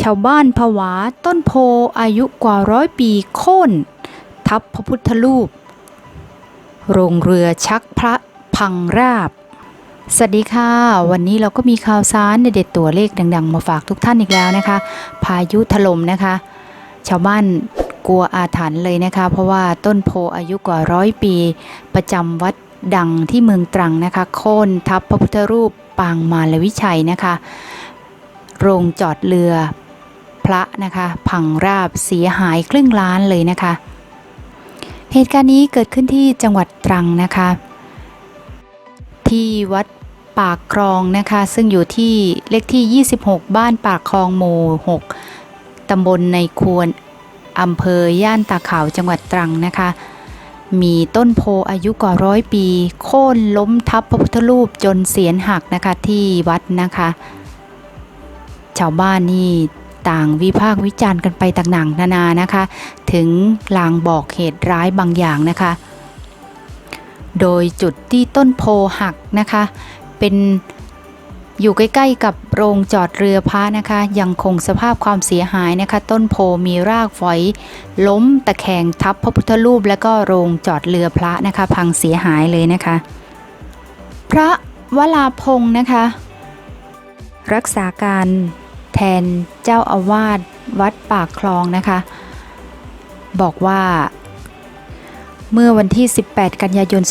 ชาวบ้านผวาต้นโพอายุกว่าร้อยปีโค่น ทับพระพุทธรูป โรงเรือชักพระพังราบ สวัสดีค่ะ วันนี้เราก็มีข่าวสารเด็ดตัวเลขดัง ๆ มาฝากทุกท่านอีกแล้วนะคะ พายุถล่มนะคะ ชาวบ้านกลัวอาถรรพ์เลยนะคะ เพราะว่าต้นโพอายุกว่าร้อยปี ประจำวัดดังที่เมืองตรังนะคะ โค่นทับพระพุทธรูปปางมารวิชัยนะคะ โรงจอดเรือ พระนะคะ พังราบเสียหายครึ่งล้านเลยนะคะ เหตุการณ์นี้เกิดขึ้นที่จังหวัดตรังนะคะ ที่วัดปากคลองนะคะ ซึ่งอยู่ที่เลขที่ 26 บ้านปากคลองหมู่ 6 ตำบลในควรอำเภอย่านตาขาวจังหวัดตรังนะคะ มีต้นโพอายุกว่าร้อยปี โค่นล้มทับพระพุทธรูปจนเสียนหักนะคะที่วัดนะคะ ชาวบ้านนี่ ต่างวิพากษ์วิจารณ์กันไปต่างๆนานานะคะ ถึงลางบอกเหตุร้ายบางอย่างนะคะ โดยจุดที่ต้นโพหักนะคะ เป็นอยู่ใกล้ๆกับโรงจอดเรือพระนะคะ ยังคงสภาพความเสียหายนะคะ ต้นโพมีรากฝอย ล้มตะแคงทับพระพุทธรูป และก็โรงจอดเรือพระนะคะ พังเสียหายเลยนะคะ พระวลาพงศ์นะคะ รักษาการ แทนเจ้าอาวาสวัดปากคลองนะคะ บอกว่า เมื่อวันที่ 18 กันยายน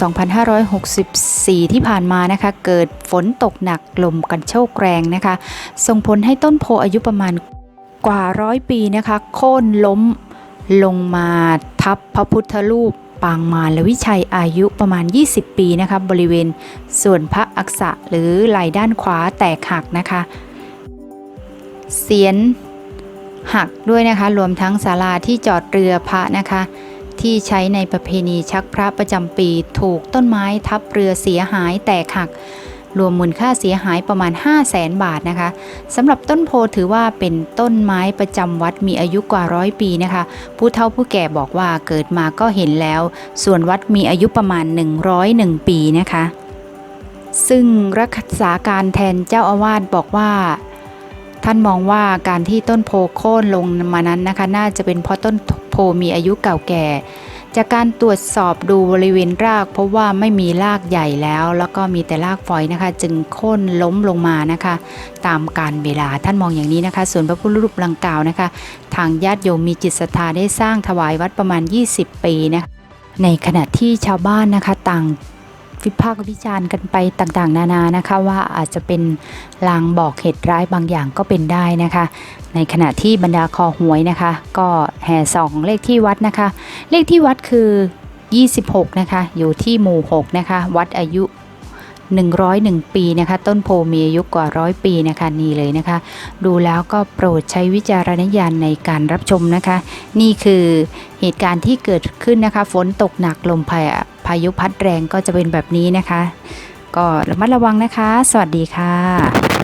2564 ที่ผ่านมานะคะ เกิดฝนตกหนักลมกันโชกแรงนะคะ ส่งผลให้ต้นโพอายุประมาณกว่าร้อยปีนะคะ โค่นล้มลงมาทับพระพุทธรูปปางมารวิชัยอายุประมาณ 20 ปีนะคะบริเวณส่วนพระอักษะหรือไหล่ด้านขวาแตกหักนะคะ เสียนหักด้วยนะคะ รวมทั้งศาลาที่จอดเรือพระนะคะ ที่ใช้ในประเพณีชักพระประจำปีถูกต้นไม้ทับเรือเสียหายแตกหัก รวมมูลค่าเสียหายประมาณ 5 0 0แสนบาทนะคะสำหรับต้นโพถือว่าเป็นต้นไม้ประจำวัดมีอายุกว่าร้อยปีนะคะ ผู้เฒ่าผู้แก่บอกว่าเกิดมาก็เห็นแล้ว ส่วนวัดมีอายุประมาณ 101 ปีนะคะ ซึ่งรักษาการแทนเจ้าอาวาสบอกว่า ท่านมองว่าการที่ต้นโพโค่นลงมานั้นนะคะ น่าจะเป็นเพราะต้นโพมีอายุเก่าแก่ จากการตรวจสอบดูบริเวณรากเพราะว่าไม่มีรากใหญ่แล้ว แล้วก็มีแต่รากฝอยนะคะ จึงโค่นล้มลงมานะคะ ตามการเวลาท่านมองอย่างนี้นะคะ ส่วนพระพุทธรูปลังกล่าวนะคะ ทางญาติโยมมีจิตศรัทธาได้สร้างถวายวัดประมาณ 20 ปีนะคะในขณะที่ชาวบ้านนะคะต่าง วิพากษ์วิจารณ์กันไปต่างๆ นานานะคะว่าอาจจะเป็นลางบอกเหตุร้ายบางอย่างก็เป็นได้นะคะ ในขณะที่บรรดาคอหวยนะคะ ก็แห่สองเลขที่วัดนะคะ เลขที่วัดคือ 26 นะคะ อยู่ที่หมู่ 6 นะคะ วัดอายุ101 ปีนะคะ ต้นโพมีอายุกว่าร้อยปีนะคะนี่เลยนะคะ ดูแล้วก็โปรดใช้วิจารณญาณในการรับชมนะคะ นี่คือเหตุการณ์ที่เกิดขึ้นนะคะ ฝนตกหนักลมพา พายุพัดแรงก็จะเป็นแบบนี้นะคะ ก็ระมัดระวังนะคะ สวัสดีค่ะ